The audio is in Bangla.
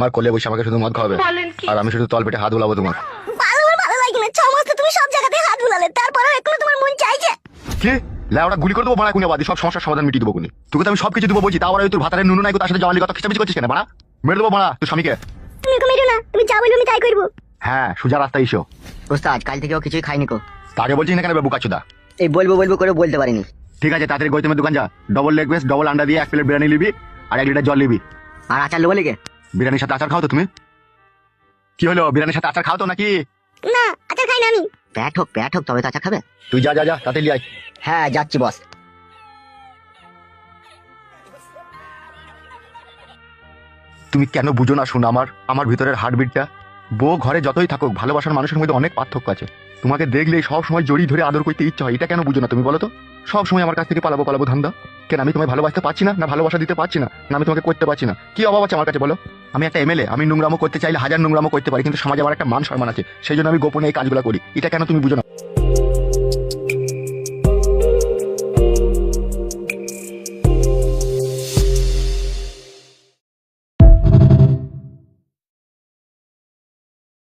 আমার কোলে বসে আমাকে শুধু মদ খাওয়াবে। আর আমি শুধু তল পেটে হাত বুলাবো তোমার। ভালো ভালো লাগে না ছ মাস তো তুমি সব জায়গাতে হাত বুলালে তারপরেও এখনও তোমার মন চাইছে কি? লেওড়া গুলি করে দেবো কুনিয়া বাদি সব সমস্যার সমাধান মিটিয়ে দেবো কুনি তোকে তো আমি সব কিছু দেবো বলছি তাও আর ওই তোর ভাতারের নুনু নাই তার সাথে জওয়ালি কথা খিচামিচি করছিস কেন মারা মেরে দেবো তোর স্বামীকে। তুমি না তুমি যা বলবে আমি তাই করব। হ্যাঁ সোজা রাস্তায় এসো। ওস্তাদ কাল থেকে ও কিছুই খাইনি কো। তাকে বলছিস না কেন বুকাচুদা এই বলব বলব করে বলতে পারিনি। ঠিক আছে তাড়াতাড়ি গৌতমের দোকান যা। ডবল লেগ পিস ডবল আন্ডা দিয়ে এক প্লেট বিরিয়ানি নিবি আর এক লিটার জল নিবি। আর আচার লোবো লেগে বিরিয়ানির সাথে আচার খাও তো তুমি। কি হলো বিরিয়ানির সাথে আচার খাও তো নাকি? না আচ্ছা খাই না আমি। প্যাট হোক প্যাট হোক তবে তো আচার খাবে। তুই যা যা যা তাতে লিয়ে আয়। হ্যাঁ যাচ্ছি বস। তুমি কেন বুঝো না শোনো আমার আমার ভিতরের হার্টবিটটা? বউ ঘরে যতই থাকুক ভালোবাসার মানুষের মধ্যে অনেক পার্থক্য আছে। তোমাকে দেখলেই সব সময় জড়িয়ে ধরে আদর করতে ইচ্ছা হয় এটা কেন বুঝো না তুমি বলো তো? সব সময় আমার কাছ থেকে পালাবো পালাবো ধান্দা। কেন আমি তোমায় ভালোবাসতে পারছি না না ভালোবাসা দিতে পারছি না না আমি তোমাকে করতে পারছি না? কি অভাব আছে আমার কাছে বলো? আমি একটা এমএলএ আমি নোংরামো করতে চাইলে হাজার নোংরামো করতে পারি, কিন্তু সমাজে আমার একটা মান সম্মান আছে, সেই জন্য আমি গোপনে এই কাজগুলো করি। এটা কেন তুমি বুঝো না?